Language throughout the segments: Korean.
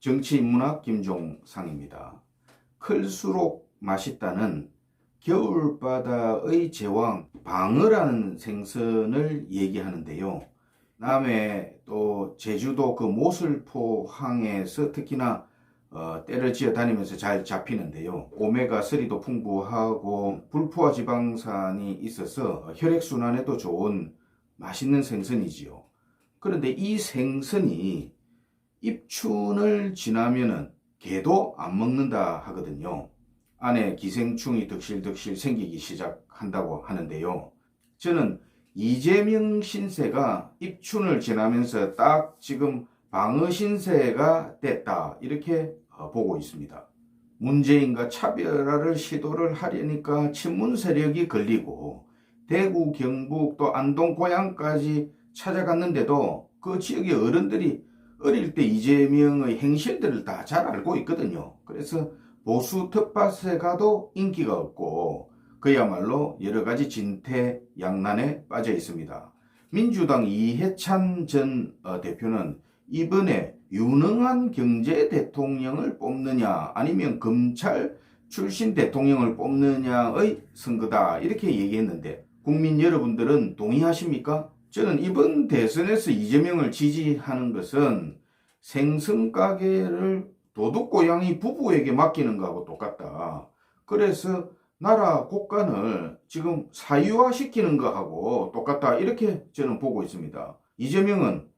정치인문학 김종상입니다. 클수록 맛있다는 겨울바다의 제왕 방어라는 생선을 얘기하는데요. 남해 또 제주도 그 모슬포 항에서 특히나 어, 때를 지어 다니면서 잘 잡히는데요. 오메가3도 풍부하고 불포화 지방산이 있어서 혈액순환에도 좋은 맛있는 생선이지요. 그런데 이 생선이 입춘을 지나면은 개도 안 먹는다 하거든요. 안에 기생충이 득실득실 생기기 시작한다고 하는데요. 저는 이재명 신세가 입춘을 지나면서 딱 지금 방어 신세가 됐다 이렇게 어, 보고 있습니다. 문재인과 차별화를 시도를 하려니까 친문 세력이 걸리고 대구 경북 또 안동 고향까지 찾아갔는데도 그 지역의 어른들이 어릴 때 이재명의 행실들을 다 잘 알고 있거든요. 그래서 보수 텃밭에 가도 인기가 없고 그야말로 여러 가지 진퇴 양난에 빠져 있습니다. 민주당 이해찬 전 어, 대표는 이번에 유능한 경제 대통령을 뽑느냐 아니면 검찰 출신 대통령을 뽑느냐의 선거다 이렇게 얘기했는데 국민 여러분들은 동의하십니까? 저는 이번 대선에서 이재명을 지지하는 것은 생선 가게를 도둑 고양이 부부에게 맡기는 거하고 똑같다. 그래서 나라 국간을 지금 사유화시키는 거하고 똑같다. 이렇게 저는 보고 있습니다. 이재명은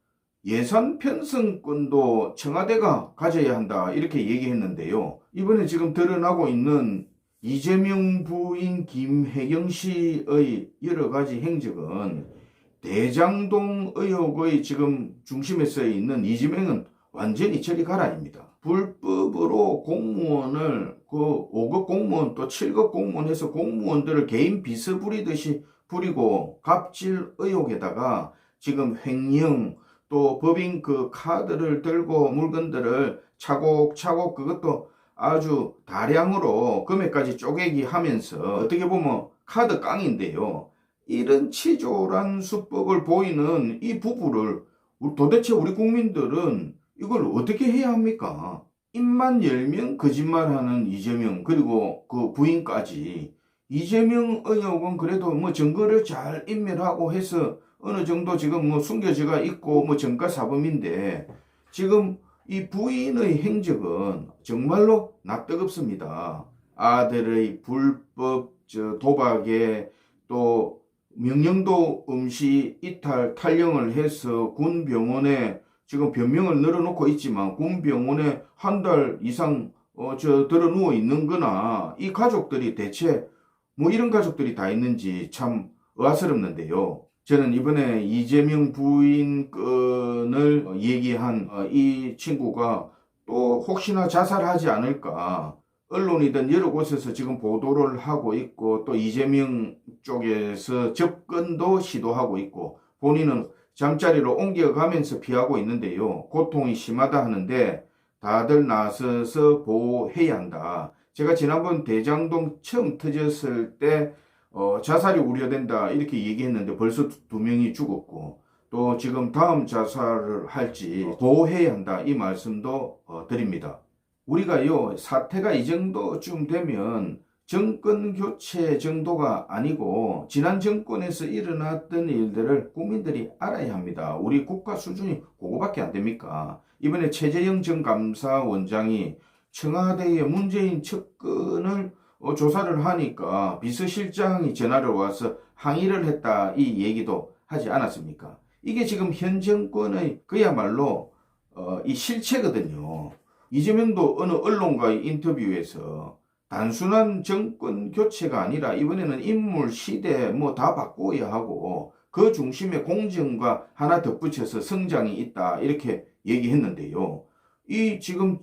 예산 편성권도 청와대가 가져야 한다. 이렇게 얘기했는데요. 이번에 지금 드러나고 있는 이재명 부인 김혜경 씨의 여러 가지 행적은 대장동 의혹의 지금 중심에 서 있는 이재명은 완전히 저리 가라입니다. 불법으로 공무원을 그 5급 공무원 또 7급 공무원 해서 공무원들을 개인 비서 부리듯이 부리고 갑질 의혹에다가 지금 횡령 또 법인 그 카드를 들고 물건들을 차곡차곡 그것도 아주 다량으로 금액까지 쪼개기 하면서 어떻게 보면 카드 깡인데요. 이런 치졸한 수법을 보이는 이 부부를 도대체 우리 국민들은 이걸 어떻게 해야 합니까? 입만 열면 거짓말하는 이재명 그리고 그 부인까지 이재명 의혹은 그래도 뭐 증거를 잘 인멸하고 해서 어느 정도 지금 뭐 숨겨져가 있고 뭐 정가 사범인데 지금 이 부인의 행적은 정말로 낯뜨겁습니다. 아들의 불법 저 도박에 또 명령도 음식 이탈 탈령을 해서 군 병원에 지금 변명을 늘어놓고 있지만 군 병원에 한 달 이상 어, 저 들어 누워 있는 거나 이 가족들이 대체 뭐 이런 가족들이 다 있는지 참 의아스럽는데요. 저는 이번에 이재명 부인 건을 얘기한 어, 이 친구가 또 혹시나 자살하지 않을까 언론이든 여러 곳에서 지금 보도를 하고 있고 또 이재명 쪽에서 접근도 시도하고 있고 본인은 잠자리로 옮겨가면서 피하고 있는데요. 고통이 심하다 하는데 다들 나서서 보호해야 한다. 제가 지난번 대장동 처음 터졌을 때 어, 자살이 우려된다 이렇게 얘기했는데 벌써 두, 두 명이 죽었고 또 지금 다음 자살을 할지 보호해야 한다 이 말씀도 어, 드립니다. 우리가요 사태가 이 정도쯤 되면 정권 교체 정도가 아니고 지난 정권에서 일어났던 일들을 국민들이 알아야 합니다. 우리 국가 수준이 그거밖에 안 됩니까? 이번에 최재형 전 감사원장이 청와대에 문재인 측근을 어, 조사를 하니까 비서실장이 전화를 와서 항의를 했다 이 얘기도 하지 않았습니까? 이게 지금 현 정권의 그야말로 어, 이 실체거든요. 이재명도 어느 언론과의 인터뷰에서 단순한 정권 교체가 아니라 이번에는 인물, 시대 뭐 다 바꿔야 하고 그 중심에 공정과 하나 덧붙여서 성장이 있다 이렇게 얘기했는데요. 이 지금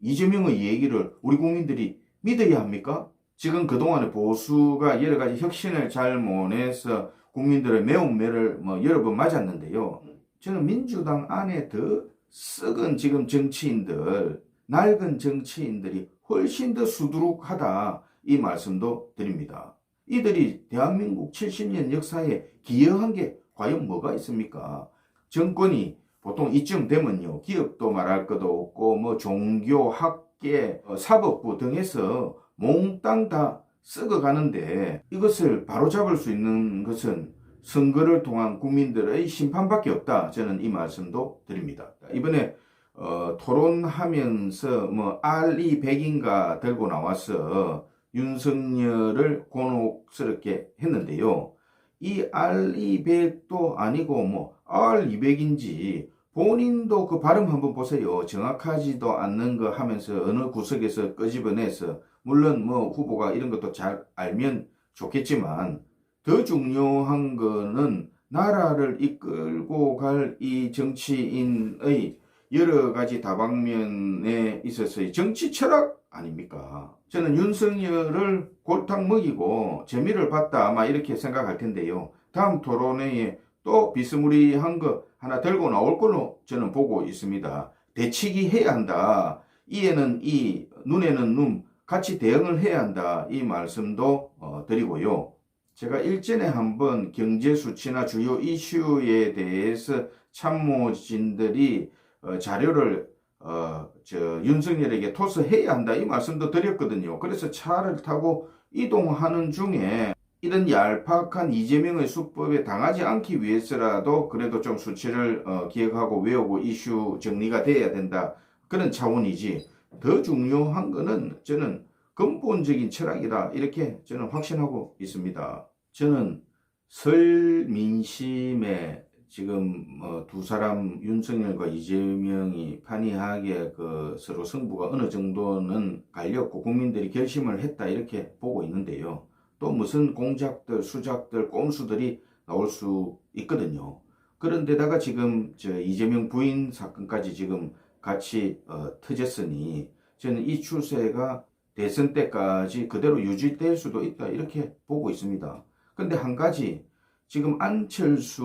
이재명의 얘기를 우리 국민들이 믿어야 합니까? 지금 그동안에 보수가 여러 가지 혁신을 잘 못해서 국민들의 매운매를 뭐 여러 번 맞았는데요. 저는 민주당 안에 더 썩은 지금 정치인들, 낡은 정치인들이 훨씬 더 수두룩하다 이 말씀도 드립니다. 이들이 대한민국 70년 역사에 기여한 게 과연 뭐가 있습니까? 정권이 보통 이쯤 되면요. 기업도 말할 것도 없고 뭐 종교, 학계, 어, 사법부 등에서 몽땅 다 썩어가는데 이것을 바로잡을 수 있는 것은 선거를 통한 국민들의 심판밖에 없다. 저는 이 말씀도 드립니다. 이번에 어, 토론하면서 뭐 R2 100인가 들고 나와서 윤석열을 곤혹스럽게 했는데요. 이 R200도 아니고 뭐 R200인지 본인도 그 발음 한번 보세요. 정확하지도 않는 거 하면서 어느 구석에서 끄집어내서 물론 뭐 후보가 이런 것도 잘 알면 좋겠지만 더 중요한 거는 나라를 이끌고 갈 이 정치인의 여러 가지 다방면에 있어서의 정치 철학 아닙니까? 저는 윤석열을 골탕 먹이고 재미를 봤다 아마 이렇게 생각할 텐데요. 다음 토론회에 또 비스무리한 거 하나 들고 나올 걸로 저는 보고 있습니다. 대치기 해야 한다. 이에는 이, 눈에는 눈, 같이 대응을 해야 한다. 이 말씀도 어, 드리고요. 제가 일전에 한번 경제 수치나 주요 이슈에 대해서 참모진들이 어, 자료를 어, 저 윤석열에게 토스해야 한다 이 말씀도 드렸거든요. 그래서 차를 타고 이동하는 중에 이런 얄팍한 이재명의 수법에 당하지 않기 위해서라도 그래도 좀 수치를 어, 기억하고 외우고 이슈 정리가 돼야 된다 그런 차원이지 더 중요한 거는 저는 근본적인 철학이다 이렇게 저는 확신하고 있습니다. 저는 설 민심에 지금 어, 두 사람 윤석열과 이재명이 판이하게 그 서로 승부가 어느 정도는 갈렸고 국민들이 결심을 했다 이렇게 보고 있는데요. 또 무슨 공작들, 수작들, 꼼수들이 나올 수 있거든요. 그런데다가 지금 저 이재명 부인 사건까지 지금 같이 어, 터졌으니 저는 이 추세가 대선 때까지 그대로 유지될 수도 있다 이렇게 보고 있습니다. 근데 한 가지 지금 안철수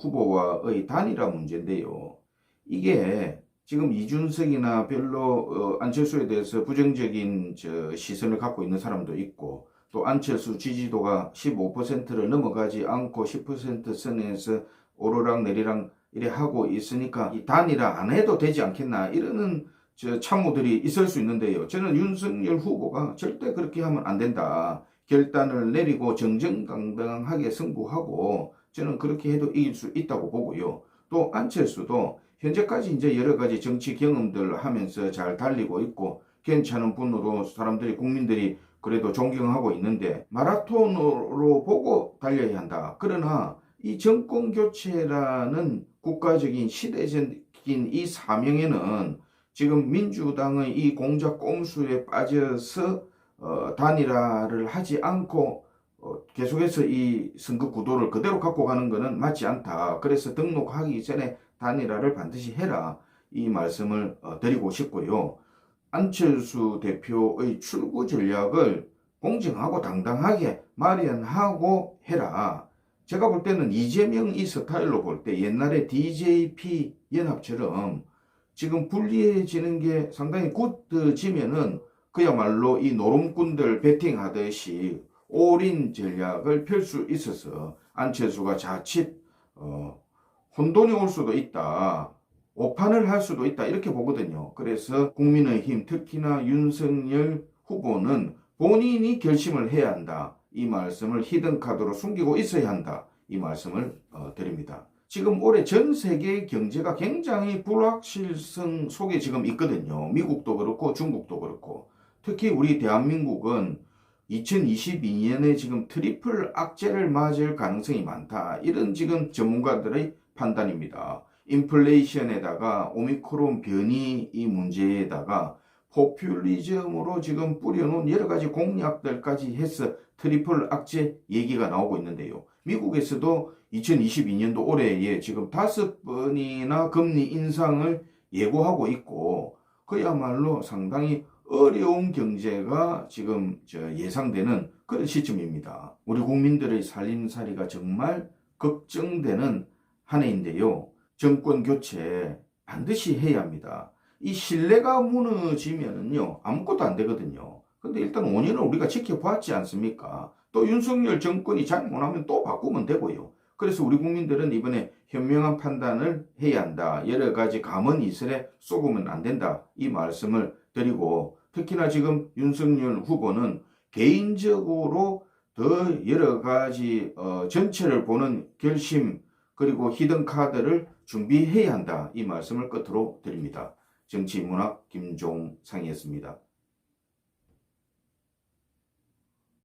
후보와의 단일화 문제인데요. 이게 지금 이준석이나 별로 어, 안철수에 대해서 부정적인 저 시선을 갖고 있는 사람도 있고 또 안철수 지지도가 15%를 넘어가지 않고 10% 선에서 오르락 내리락 이래 하고 있으니까 이 단일화 안 해도 되지 않겠나 이러는 저 참모들이 있을 수 있는데요. 저는 윤석열 후보가 절대 그렇게 하면 안 된다. 결단을 내리고 정정당당하게 승부하고 저는 그렇게 해도 이길 수 있다고 보고요. 또 안철수도 현재까지 이제 여러 가지 정치 경험들을 하면서 잘 달리고 있고 괜찮은 분으로 사람들이 국민들이 그래도 존경하고 있는데 마라톤으로 보고 달려야 한다. 그러나 이 정권 교체라는 국가적인 시대적인 이 사명에는 지금 민주당의 이 공작 꼼수에 빠져서 어, 단일화를 하지 않고 어, 계속해서 이 선거 구도를 그대로 갖고 가는 것은 맞지 않다. 그래서 등록하기 전에 단일화를 반드시 해라. 이 말씀을 어, 드리고 싶고요. 안철수 대표의 출구 전략을 공정하고 당당하게 마련하고 해라. 제가 볼 때는 이재명 이 스타일로 볼 때 옛날에 DJP 연합처럼 지금 불리해지는 게 상당히 굳어지면은 그야말로 이 노름꾼들 배팅하듯이 올인 전략을 펼 수 있어서 안철수가 자칫 어, 혼돈이 올 수도 있다. 오판을 할 수도 있다. 이렇게 보거든요. 그래서 국민의힘 특히나 윤석열 후보는 본인이 결심을 해야 한다. 이 말씀을 히든카드로 숨기고 있어야 한다. 이 말씀을 어, 드립니다. 지금 올해 전 세계 경제가 굉장히 불확실성 속에 지금 있거든요. 미국도 그렇고 중국도 그렇고. 특히 우리 대한민국은 2022년에 지금 트리플 악재를 맞을 가능성이 많다. 이런 지금 전문가들의 판단입니다. 인플레이션에다가 오미크론 변이 이 문제에다가 포퓰리즘으로 지금 뿌려놓은 여러 가지 공약들까지 해서 트리플 악재 얘기가 나오고 있는데요. 미국에서도 2022년도 올해에 지금 다섯 번이나 금리 인상을 예고하고 있고 그야말로 상당히 어려운 경제가 지금 예상되는 그런 시점입니다. 우리 국민들의 살림살이가 정말 걱정되는 한 해인데요. 정권 교체 반드시 해야 합니다. 이 신뢰가 무너지면은요, 아무것도 안 되거든요. 근데 일단 5년을 우리가 지켜봤지 않습니까? 또 윤석열 정권이 잘못하면 또 바꾸면 되고요. 그래서 우리 국민들은 이번에 현명한 판단을 해야 한다. 여러 가지 감언 이설에 쏘으면 안 된다. 이 말씀을 드리고 특히나 지금 윤석열 후보는 개인적으로 더 여러 가지 어, 전체를 보는 결심 그리고 히든 카드를 준비해야 한다. 이 말씀을 끝으로 드립니다. 정치 문학 김종상이었습니다.